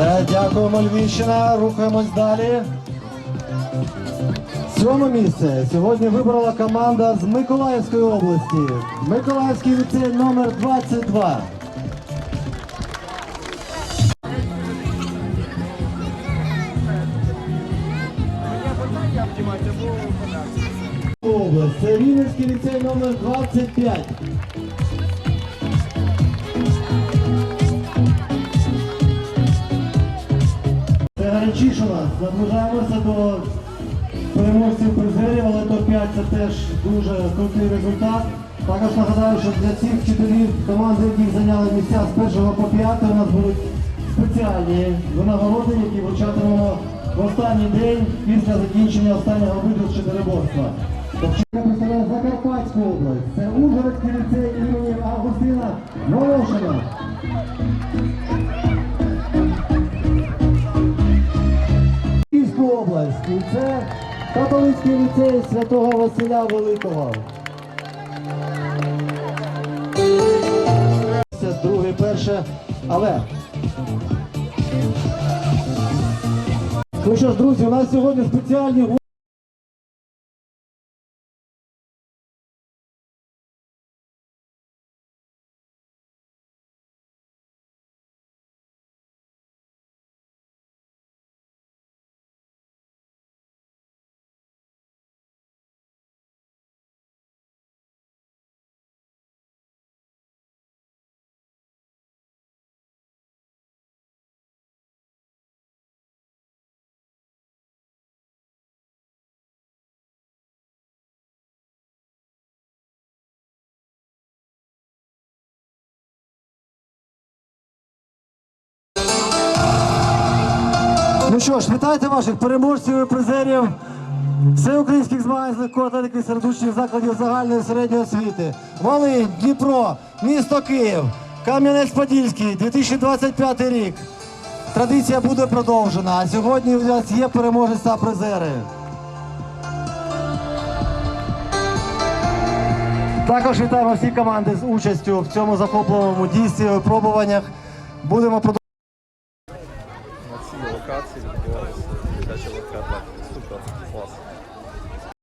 Е, Дякуємо, Львівщина. Рухаємось далі. Сьоме місце сьогодні вибрала команда з Миколаївської області. Миколаївський ліцей номер 22. Область. Це Рівненський ліцей номер 25. Це гарячіше у нас. Наближаємося до переможців призерів, але топ-5 це теж дуже крутий результат. Також нагадаю, що для цих вчителів команди, які зайняли місця з першого по п'яте, у нас будуть спеціальні винагороди, які вручатимемо в останній день після закінчення останнього виду чотириборства. Тобто представляє Закарпатську область. Це Ужгородський ліцей імені Августина Волошина. Київську область. І це католицький ліцей святого Василя Великого. Це друге, перше, але. Ну що ж, друзі, у нас сьогодні спеціальні Ну що ж, вітайте ваших переможців і призерів всеукраїнських змагань з легкої атлетики серед учнів закладів загальної середньої освіти. Волинь, Дніпро, місто Київ, Кам'янець-Подільський, 2025 рік. Традиція буде продовжена. А сьогодні у нас є переможець та призери. Також вітаємо всі команди з участю в цьому захопливому дійстві, випробуваннях. Будемо продовжувати всі локації відбувалися. Дитяча легка так. Супер, клас.